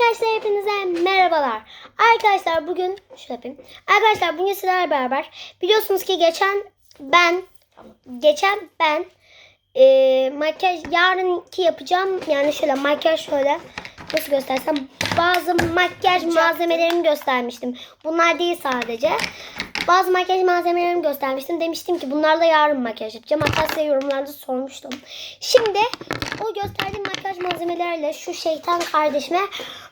Arkadaşlar hepinize merhabalar. Arkadaşlar bugün şöyle yapayım. Arkadaşlar bugün sizlerle beraber biliyorsunuz ki geçen ben geçen ben e, makyaj yarınki yapacağım yani şöyle makyaj şöyle nasıl göstersem bazı makyaj malzemelerimi göstermiştim. Bunlar değil sadece. Bazı makyaj malzemelerimi göstermiştim. Demiştim ki bunlarla yarın makyaj yapacağım. Hatta size yorumlarda sormuştum. Şimdi o gösterdiğim makyaj malzemelerle şu şeytan kardeşime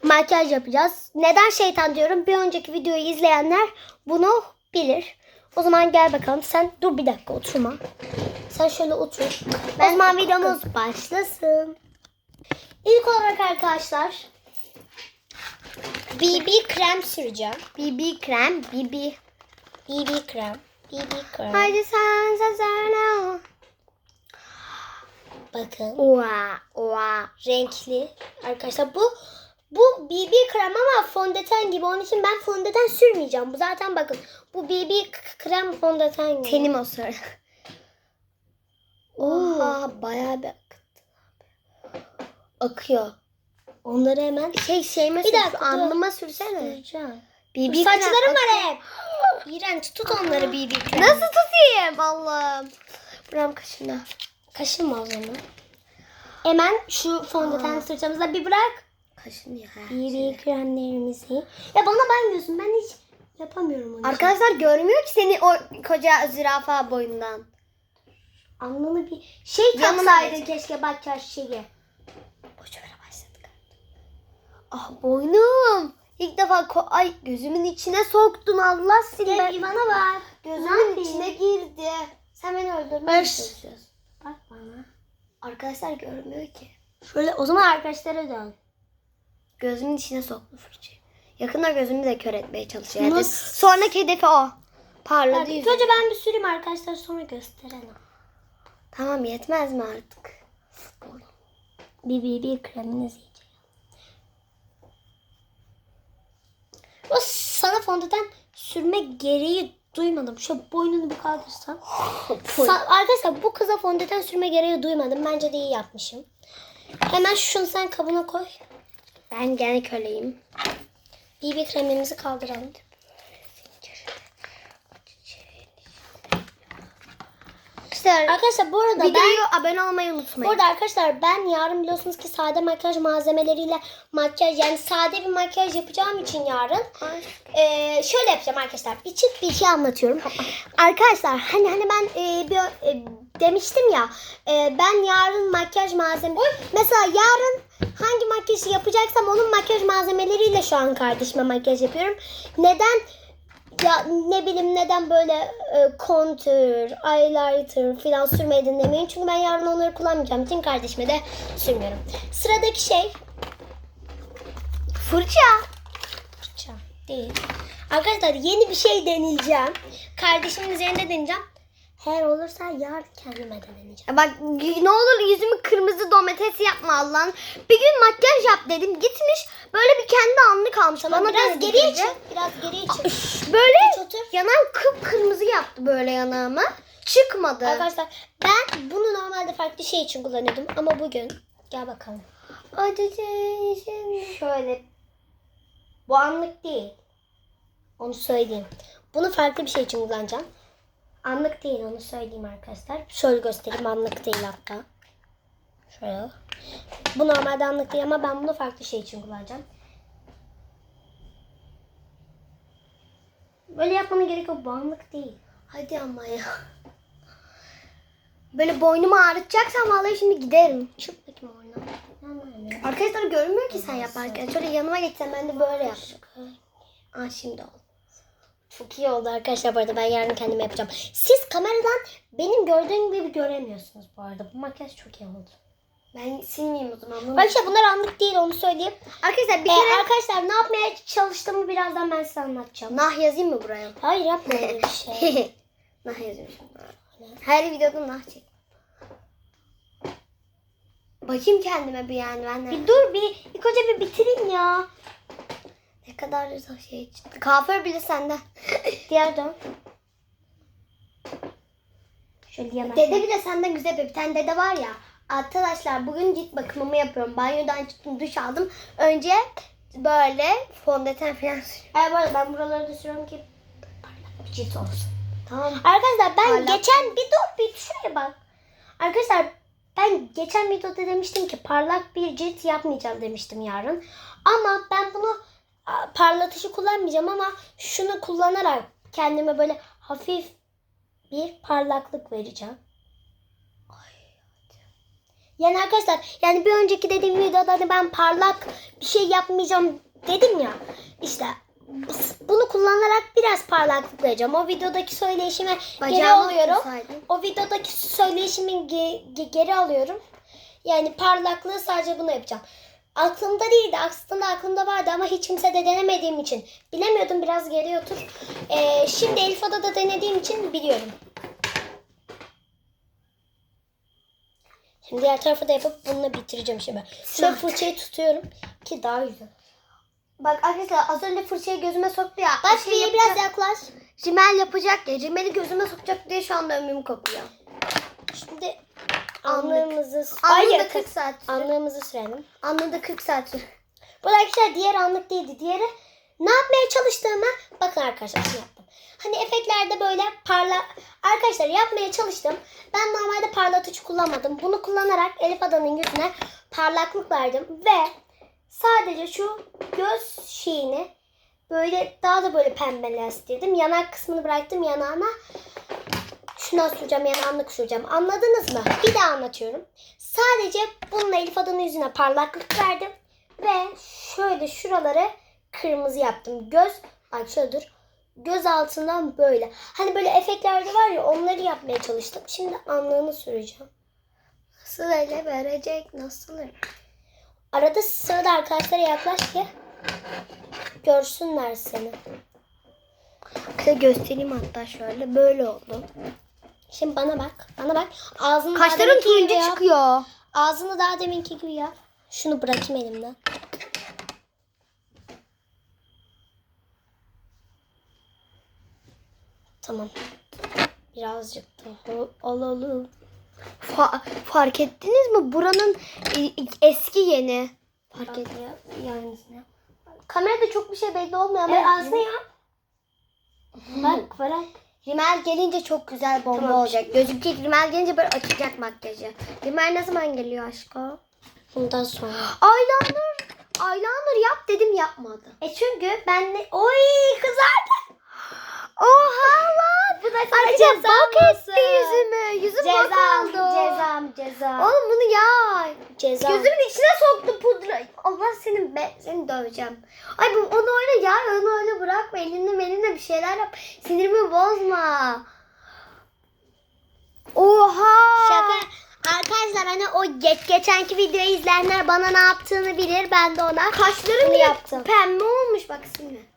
makyaj yapacağız. Neden şeytan diyorum? Bir önceki videoyu izleyenler bunu bilir. O zaman gel bakalım. Sen dur bir dakika oturma. Sen şöyle otur. o zaman videomuz başlasın. İlk olarak arkadaşlar BB krem süreceğim. BB krem, BB BB krem, BB krem. Haydi sen sen Bakın. Oha, oha. Renkli. Arkadaşlar bu bu BB krem ama fondöten gibi. Onun için ben fondöten sürmeyeceğim. Bu zaten bakın. Bu BB krem fondöten gibi. Tenim o sonra. Oha bayağı bir akıttı. Akıyor. Onları hemen şey şeyime bir dakika, alnıma sürsene. BB Dur, saçlarım var hep. İğrenç tut onları BB krem. Nasıl tutayım Allah'ım? Buram kaşına. Kaşınma o zaman. Hemen şu fondöten sırtımıza bir bırak. Kaşın ya. BB kremlerimizi. Ya bana banyosun ben hiç yapamıyorum onu. Arkadaşlar görmüyor ki seni o koca zürafa boyundan. Alnını bir şey taksaydın keşke makyaj şeyi. Boş ver başladık. Ah boynum. İlk defa ay gözümün içine soktun Allah seni. Gel bir bana bak. Gözümün içine girdi. Sen beni öldürmeye çalışıyorsun. Bak bana. Arkadaşlar görmüyor ki. Şöyle o zaman arkadaşlara dön. Gözümün içine soktu fırçayı. Yakında gözümü de kör etmeye çalışıyor. Nasıl? sonraki hedefi o. Parladı Hadi, yüzü. önce ben bir süreyim arkadaşlar sonra gösterelim. Tamam yetmez mi artık? Bir BB kreminizi yiyeceğim. O sana fondöten sürme gereği duymadım. Şu boynunu bir kaldırsan. Sa- arkadaşlar bu kıza fondöten sürme gereği duymadım. Bence de iyi yapmışım. Hemen şunu sen kabına koy. Ben gene köleyim. BB kremimizi kaldıralım. Arkadaşlar Arkadaşlar bu arada ben... videoyu abone olmayı Bu unutmayın. arada arkadaşlar ben yarın biliyorsunuz ki sade makyaj malzemeleriyle makyaj yani sade bir makyaj yapacağım için yarın Ee, şöyle yapacağım arkadaşlar. Bir çift bir şey anlatıyorum. arkadaşlar hani hani ben e, bir, e, demiştim ya e, ben yarın makyaj malzeme mesela yarın hangi makyajı yapacaksam onun makyaj malzemeleriyle şu an kardeşime makyaj yapıyorum. Neden ya ne bileyim neden böyle e, contour, highlighter falan sürmedin demeyin. Çünkü ben yarın onları kullanmayacağım için kardeşime de sürmüyorum. Sıradaki şey Fırça. fırça değil. Arkadaşlar yeni bir şey deneyeceğim. Kardeşimin üzerinde deneyeceğim. Eğer olursa yarın kendime de deneyeceğim. Bak ne olur yüzümü kırmızı domates yapma Allah'ın. Bir gün makyaj yap dedim. Gitmiş böyle bir kendi alnı kalmış. Tamam Bana biraz dedi geriye çık. Biraz geriye çık. Böyle Geç otur. yanağım kıpkırmızı yaptı böyle yanağımı. Çıkmadı. Arkadaşlar ben bunu normalde farklı şey için kullanıyordum ama bugün gel bakalım. Şöyle bu anlık değil. Onu söyleyeyim. Bunu farklı bir şey için kullanacağım. Anlık değil onu söyleyeyim arkadaşlar. Şöyle göstereyim anlık değil hatta. Şöyle. Bu normalde anlık değil ama ben bunu farklı şey için kullanacağım. Böyle yapmama gerek yok. Bu anlık değil. Hadi ama ya. Böyle boynumu ağrıtacaksam vallahi şimdi giderim. Çık bakayım oradan. Arkadaşlar görmüyor ki sen yaparken. Şöyle yanıma geçsen ben de böyle yapacağım. Aa şimdi oldu. Çok iyi oldu arkadaşlar bu arada ben yarın kendime yapacağım. Siz kameradan benim gördüğüm gibi göremiyorsunuz bu arada. Bu makyaj çok iyi oldu. Ben silmeyeyim o zaman. Bunu- işte bunlar anlık değil onu söyleyeyim. Arkadaşlar bir Ee, kere arkadaşlar ne yapmaya çalıştığımı birazdan ben size anlatacağım. nah yazayım mı buraya? Hayır yapma öyle bir şey. nah yazayım şimdi. Her videoda nah çek. Bakayım kendime bir yani ben de. bir dur bir ilk önce bir bitireyim ya. Ne kadar güzel şey çıktı. Kafir bile senden. Diğer dön. Şöyle yana. Dede bile senden güzel yapıyor. Bir tane dede var ya. Arkadaşlar bugün cilt bakımımı yapıyorum. Banyodan çıktım duş aldım. Önce böyle fondöten falan sürüyorum. Ay bu arada ben buraları da sürüyorum ki parlak bir cilt olsun. Tamam. Arkadaşlar ben Parlak. geçen bir dur bir şuraya bak. Arkadaşlar ben geçen videoda demiştim ki parlak bir cilt yapmayacağım demiştim yarın. Ama ben bunu parlatıcı kullanmayacağım ama şunu kullanarak kendime böyle hafif bir parlaklık vereceğim. Yani arkadaşlar yani bir önceki dediğim videoda hani ben parlak bir şey yapmayacağım dedim ya. İşte bunu kullanarak biraz parlaklık vereceğim. O videodaki söyleyişime geri Bacağımı alıyorum. tutsaydın. O videodaki söyleyişimi ge- ge- geri alıyorum. Yani parlaklığı sadece bunu yapacağım. Aklımda değildi. Aslında aklımda vardı ama hiç kimse de denemediğim için. Bilemiyordum biraz geri otur. Ee, şimdi Elif Ada'da denediğim için biliyorum. Şimdi diğer tarafı da yapıp bununla bitireceğim şimdi. Şöyle fırçayı tutuyorum ki daha güzel. Bak arkadaşlar az önce fırçayı gözüme soktu ya. Bak şey yapacak- biraz yaklaş. Rimel yapacak ya. Rimeli gözüme sokacak diye şu anda ömrüm kopuyor. Şimdi. Anlığımızı Hayır, 40 saat. sürüyor. anlığımızı sürelim. Anında 40 saat. sürüyor. Bu da arkadaşlar diğer anlık değildi. Diğeri ne yapmaya çalıştığımı bakın arkadaşlar şey yaptım. Hani efektlerde böyle parla... Arkadaşlar yapmaya çalıştım. Ben normalde parlatıcı kullanmadım. Bunu kullanarak Elif Adan'ın yüzüne parlaklık verdim. Ve sadece şu göz şeyini böyle daha da böyle pembeleştirdim. Yanak kısmını bıraktım yanağıma. Şuna süreceğim, yanağımlık süreceğim. Anladınız mı? Bir daha anlatıyorum. Sadece bununla Elif Adan'ın yüzüne parlaklık verdim. Ve şöyle şuraları kırmızı yaptım. Göz, ay şöyle dur. Göz altından böyle. Hani böyle efektlerde var ya onları yapmaya çalıştım. Şimdi anlığını süreceğim. Nasıl öyle verecek? Nasıl? Arada sırada arkadaşlara yaklaş ki görsünler seni. Size göstereyim hatta şöyle. Böyle oldu. Şimdi bana bak. Bana bak. Ağzını daha Kaşların turuncu çıkıyor. Ağzını daha deminki gibi yap. Şunu bırakayım elimden. Tamam. Birazcık daha alalım. Fa- fark ettiniz mi? Buranın e, eski yeni. Fark et ya. Yani? Kamerada çok bir şey belli olmuyor ama Evet, ağzını yap. Bak bırak. Rimel gelince çok güzel bomba Tamam. olacak. Gözükecek Rimel gelince böyle açacak makyajı. Rimel ne zaman geliyor aşkım? Bundan sonra. Eyeliner. Eyeliner yap dedim yapmadı. E çünkü ben ne... Oy kızardı. Oha lan. Bu da Ay, Acaba ceza bok etti yüzümü. Yüzüm bok Cezam, oldu. cezam, ceza. Oğlum bunu ya. Ceza. Gözümün içine soktu pudra. Allah senin be, seni döveceğim. Ay bu onu öyle ya onu öyle bırakma. Elinle elinle bir şeyler yap. Sinirimi bozma. Oha. Şaka. Arkadaşlar hani o geç geçenki videoyu izleyenler bana ne yaptığını bilir. Ben de ona Kaşlarım yaptım. pembe olmuş bak şimdi.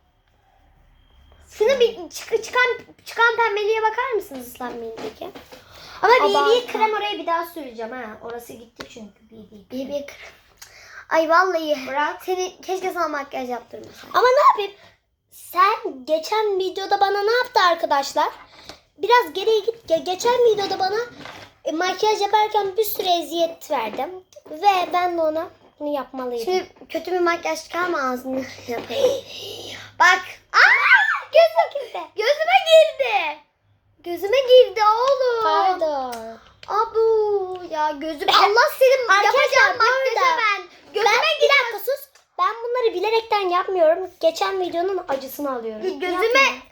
Şuna bir çık- çıkan çıkan pembeliğe bakar mısınız ıslanmayındaki? Ama. BB krem oraya bir daha süreceğim ha. Orası gitti çünkü BB. BB krem. Ay vallahi. Bırak. Seni keşke sana makyaj yaptırmasaydın. Ama ne yapayım? Sen geçen videoda bana ne yaptı arkadaşlar? Biraz geriye git. Ge- Geçen videoda bana e, makyaj yaparken bir sürü eziyet verdim. Ve ben de ona bunu yapmalıydım. Şimdi kötü bir makyaj çıkarma ağzını yapayım. Bak. Aa, gözüme girdi. Gözüme girdi. Oğlum. Pardon. Abu ya gözüm. Allah senin yapacağım makyaja ben. Gözüme ben, bir dakika sus. Ben bunları bilerekten yapmıyorum. Geçen videonun acısını alıyorum. Gözüme- Yapma.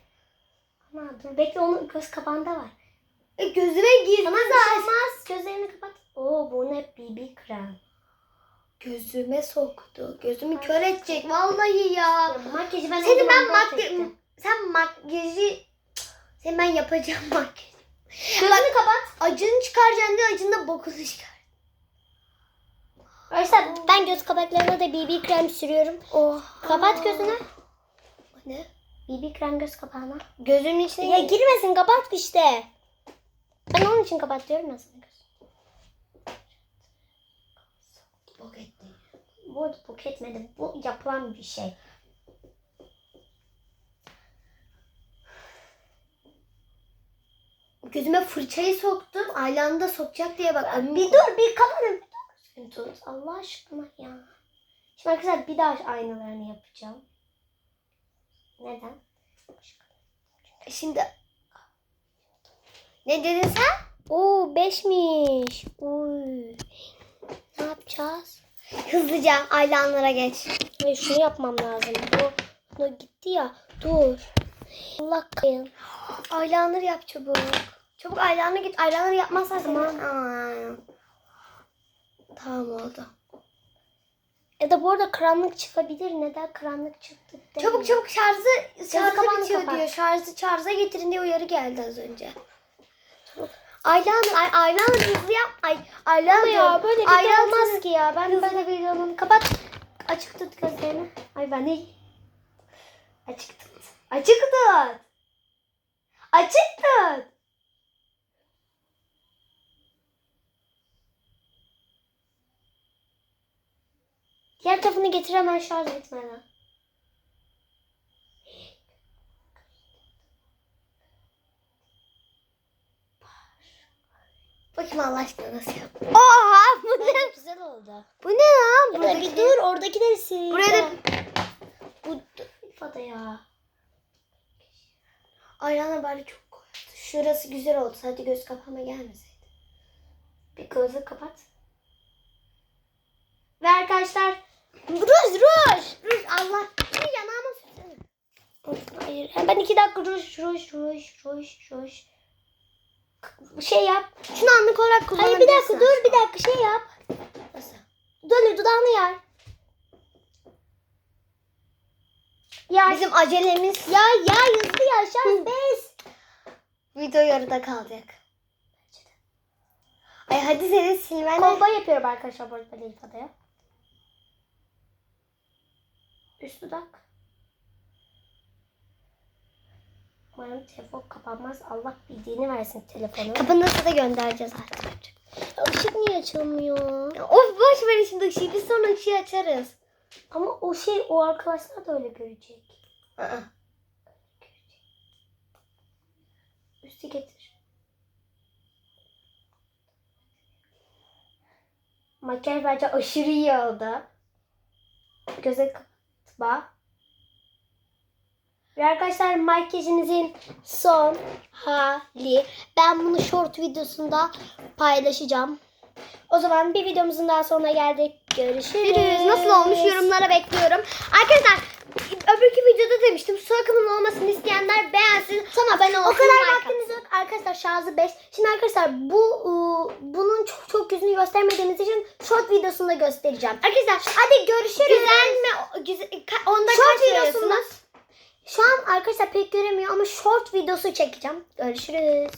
Ama dur bekle onun göz kapağında var. E, gözüme girdi Tamam şey zaten. olmaz. Gözlerini kapat. Oo bu ne BB krem. Gözüme soktu. Gözümü kör edecek vallahi ya. Ya, makyajı ben Seni ben makyaj... Sen makyajı... Seni ben yapacağım makyaj. Gözünü kapat. Acını çıkaracaksın diye acını da bokunu çıkar. Arkadaşlar ben göz kapaklarına da BB krem sürüyorum. Oh. Kapat gözünü. Ne? BB krem göz kapağına. Gözümün içine Ya girmesin kapat işte. Ben onun için kapat diyorum ya sana. bok etti. Bu bok etmedi. Bu yapılan bir şey. Gözüme fırçayı soktum. Aylanı da sokacak diye bak. Bir dur bir dur. Tut Allah aşkına ya. Şimdi arkadaşlar bir daha aynalarını yapacağım. Neden? Şimdi ne dedin sen? Oo beşmiş. Uy. Ne yapacağız? Hızlıca aylanlara geç. Hayır şunu yapmam lazım. Bu, bu gitti ya. Dur. Allah kayın. Aylanlar yap çabuk. Çabuk aylanlara git. Aylanları yapmazsan Tamam. senin- Aa, Tamam oldu. Ya da bu arada karanlık çıkabilir. Neden karanlık çıktı? Çabuk çabuk şarjı şarjı kapağını bitiyor kapat. diyor. Şarjı şarja getirin diye uyarı geldi az önce. Aylan, ay, aylan hızlı yap. Ay, aylan ya böyle bir olmaz ki ya. Ben Hızlı. böyle videonun kapat. Açık tut gözlerini. Ay ben de açık tut. Açık tut. Açık tut. Diğer tarafını getir hemen şarj etmeden. Bakayım Allah aşkına nasıl yap. Oha bu ne? Bence güzel oldu. Bu ne lan? Ya da bir dur oradakileri sil. Buraya da Bu ifade ya. aylanlar bari çok koydu. Şurası güzel oldu. Sadece göz kapama gelmeseydi. Bir gözü kapat. Ve arkadaşlar ruj ruj. Ruj Allah. Şu yanağıma sürsene. Hayır. Hemen iki dakika ruj ruj ruj ruj ruj. Bir şey yap. Şunu anlık olarak Hayır bir dakika kullanabilirsin. dur bir dakika şey yap. Nasıl? Dönü dudağını yar. Ya Bizim acelemiz ya ya hızlı ya şans bez. video yarıda kalacak. Ay hadi seni silmen. Kolba yapıyorum arkadaşlar bu arada Elif adaya. Üst dudak. Umarım telefon kapanmaz. Allah bildiğini versin telefonu. Kapanırsa da göndereceğiz artık. Işık niye açılmıyor? Ya Of boş ver şimdi ışığı. Biz sonra ışığı açarız. Ama o şey o arkadaşlar da öyle görecek. Aa. Üstü getir. Makyaj bence aşırı iyi oldu. Göze kapatma. Ve arkadaşlar makyajınızın son hali. Ben bunu short videosunda paylaşacağım. O zaman bir videomuzun daha sonuna geldik. Görüşürüz. Görüşürüz. Nasıl olmuş yorumlara bekliyorum. Arkadaşlar öbürkü videoda demiştim. Su akımının olmasını isteyenler beğensin. Tamam ben olsun, o kadar vaktimiz yok arkadaşlar şarjı 5. Şimdi arkadaşlar bu ıı, bunun çok çok yüzünü göstermediğimiz için short videosunda göstereceğim. Arkadaşlar Hadi görüşürüz. güzel mi? Güzel, onda Short kaç videosunda şu an arkadaşlar pek göremiyor ama short videosu çekeceğim. Görüşürüz.